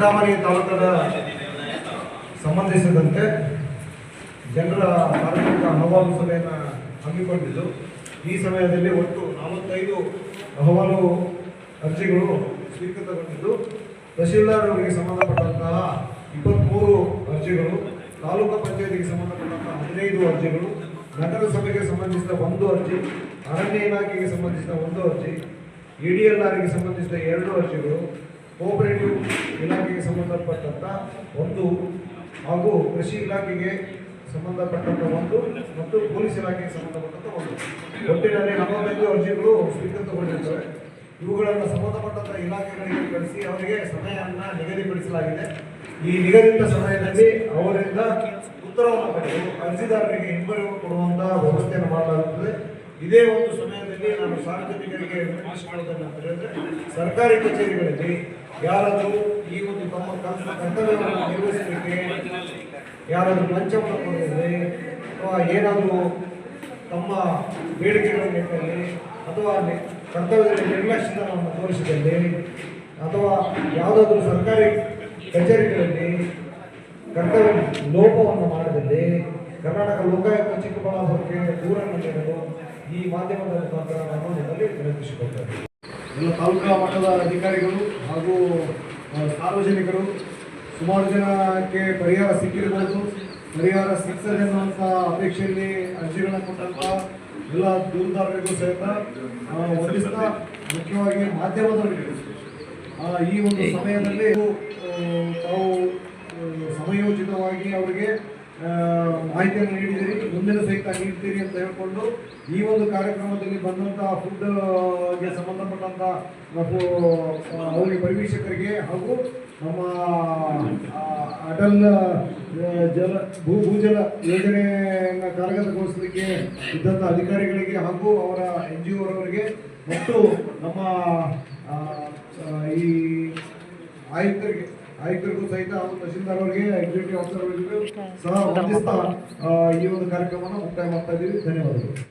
ಚಿಂತಾಮಣಿ ತಾಲೂಕದ ಸಂಬಂಧಿಸಿದಂತೆ ಜನರ ಸಾರ್ವಜನಿಕ ಅಹವಾಲು ಸಭೆಯನ್ನು ಹಮ್ಮಿಕೊಂಡಿದ್ದು, ಈ ಸಮಯದಲ್ಲಿ ಒಟ್ಟು ನಲವತ್ತೈದು ಅಹವಾಲು ಅರ್ಜಿಗಳು ಸ್ವೀಕೃತಗೊಂಡಿದ್ದು ತಹಶೀಲ್ದಾರ್ ಅವರಿಗೆ ಸಂಬಂಧಪಟ್ಟಂತಹ ಇಪ್ಪತ್ತ್ಮೂರು ಅರ್ಜಿಗಳು, ತಾಲೂಕು ಪಂಚಾಯತಿಗೆ ಸಂಬಂಧಪಟ್ಟಂತಹ ಹದಿನೈದು ಅರ್ಜಿಗಳು, ನಗರಸಭೆಗೆ ಸಂಬಂಧಿಸಿದ ಒಂದು ಅರ್ಜಿ, ಅರಣ್ಯ ಇಲಾಖೆಗೆ ಸಂಬಂಧಿಸಿದ ಒಂದು ಅರ್ಜಿ ಇ ಡಿ ಎಲ್ ಆರ್ಗೆ ಸಂಬಂಧಿಸಿದ ಎರಡು ಅರ್ಜಿಗಳು ಕೋಆಪರೇಟಿವ್ ಇಲಾಖೆಗೆ ಸಂಬಂಧಪಟ್ಟಂತ ಒಂದು ಹಾಗೂ ಕೃಷಿ ಇಲಾಖೆಗೆ ಸಂಬಂಧಪಟ್ಟಂತ ಒಂದು ಮತ್ತು ಪೊಲೀಸ್ ಇಲಾಖೆಗೆ ಸಂಬಂಧಪಟ್ಟಂತ ಒಂದು. ಒಟ್ಟಿನಲ್ಲಿ ನಲವತ್ತೈದು ಅರ್ಜಿಗಳು ಸ್ವೀಕೃತಗೊಂಡಿರ್ತವೆ. ಇವುಗಳನ್ನು ಸಂಬಂಧಪಟ್ಟಂಥ ಇಲಾಖೆಗಳಿಗೆ ಕಳಿಸಿ ಅವರಿಗೆ ಸಮಯವನ್ನು ನಿಗದಿಪಡಿಸಲಾಗಿದೆ. ಈ ನಿಗದಿತ ಸಮಯದಲ್ಲಿ ಅವರಿಂದ ಉತ್ತರವನ್ನು ಪಡೆದು ಅರ್ಜಿದಾರರಿಗೆ ಹಿಂಬರುವ ಕೊಡುವಂತಹ ವ್ಯವಸ್ಥೆಯನ್ನು ಮಾಡಲಾಗುತ್ತದೆ. ಇದೇ ಒಂದು ಸಮಯದಲ್ಲಿ ನಾನು ಸಾರ್ವಜನಿಕರಿಗೆ ವಿನಂತಿಸಿಕೊಳ್ಳೋದನ್ನು ಅಂತ ಹೇಳಿದ್ರೆ ಸರ್ಕಾರಿ ಕಚೇರಿಗಳಲ್ಲಿ ಯಾರಾದರೂ ಈ ಒಂದು ತಮ್ಮ ಕರ್ತ- ಕರ್ತವ್ಯವನ್ನು ನಿರ್ವಹಿಸಲಿಕ್ಕೆ ಯಾರಾದರೂ ಲಂಚವನ್ನು ಕೊಡಿದ್ರೆ ಅಥವಾ ಏನಾದರೂ ತಮ್ಮ ಬೇಡಿಕೆಗಳ ಇಟ್ಟಲ್ಲಿ ಅಥವಾ ಕರ್ತವ್ಯದಲ್ಲಿ ನಿರ್ಲಕ್ಷ್ಯತನವನ್ನು ತೋರಿಸಿದಲ್ಲಿ ಅಥವಾ ಯಾವುದಾದ್ರೂ ಸರ್ಕಾರಿ ಕಚೇರಿಗಳಲ್ಲಿ ಕರ್ತವ್ಯ ಲೋಪವನ್ನು ಮಾಡದಲ್ಲಿ ಕರ್ನಾಟಕ ಲೋಕಾಯುಕ್ತ ಚಿಕ್ಕಬಳ್ಳಾಪುರಕ್ಕೆ ದೂರನ್ನು ನೀಡಲು ಈ ಮಾಧ್ಯಮದ ಮುಖಾಂತರ ನಾನು ನಿಮ್ಮಲ್ಲಿ ವಿನಂತಿಸಿಕೊಳ್ತೇನೆ. ಎಲ್ಲ ತಾಲೂಕಾ ಮಟ್ಟದ ಅಧಿಕಾರಿಗಳು ಹಾಗೂ ಸಾರ್ವಜನಿಕರು ಸುಮಾರು ಜನಕ್ಕೆ ಪರಿಹಾರ ಸಿಕ್ಕಿರಬಹುದು. ಪರಿಹಾರ ಸಿಗ್ತದೆ ಅನ್ನುವಂಥ ಅಪೇಕ್ಷೆಯಲ್ಲಿ ಅರ್ಜಿಗಳನ್ನ ಕೊಟ್ಟಂತ ಎಲ್ಲ ದೂರದಾರರಿಗೂ ಸಹಿತ ವಂದಿಸ್ತಾ ಮುಖ್ಯವಾಗಿ ಮಾಧ್ಯಮದವರಿಗೆ ಈ ಒಂದು ಸಮಯದಲ್ಲಿ ತಾವು ಸಮಯೋಚಿತವಾಗಿ ಅವರಿಗೆ ಮಾಹಿತಿಯನ್ನು ನೀಡಿದ್ದೀರಿ. ಮುಂದಿನ ಸಹಿತ ನೀಡ್ತೀರಿ ಅಂತ ಹೇಳಿಕೊಂಡು ಈ ಒಂದು ಕಾರ್ಯಕ್ರಮದಲ್ಲಿ ಬಂದಂಥ ಫುಡ್ಗೆ ಸಂಬಂಧಪಟ್ಟಂಥ ಅವರಿಗೆ ಪರಿವೀಕ್ಷಕರಿಗೆ ಹಾಗೂ ನಮ್ಮ ಅಟಲ್ ಜಲ, ಭೂ, ಭೂಜಲ ಯೋಜನೆಯನ್ನು ಕಾರ್ಯಗತಗೊಳಿಸಲಿಕ್ಕೆ ಇದ್ದಂಥ ಅಧಿಕಾರಿಗಳಿಗೆ ಹಾಗೂ ಅವರ ಎನ್ ಜಿ ಒರವರಿಗೆ ಮತ್ತು ನಮ್ಮ ಈ ಆಯುಕ್ತರಿಗೆ ಆಯುಕ್ತರಿಗೂ ಸಹಿತ ಹಾಗೂ ತಹಶೀಲ್ದಾರ್ ಅವರಿಗೆ ಎಕ್ಸಿಕ್ಯೂಟಿವ್ ಆಫೀಸರ್ ಅವರಿಗೂ ಸಹ ಈ ಒಂದು ಕಾರ್ಯಕ್ರಮವನ್ನು ಮುಕ್ತಾಯ ಮಾಡ್ತಾ ಇದ್ದೀವಿ. ಧನ್ಯವಾದಗಳು.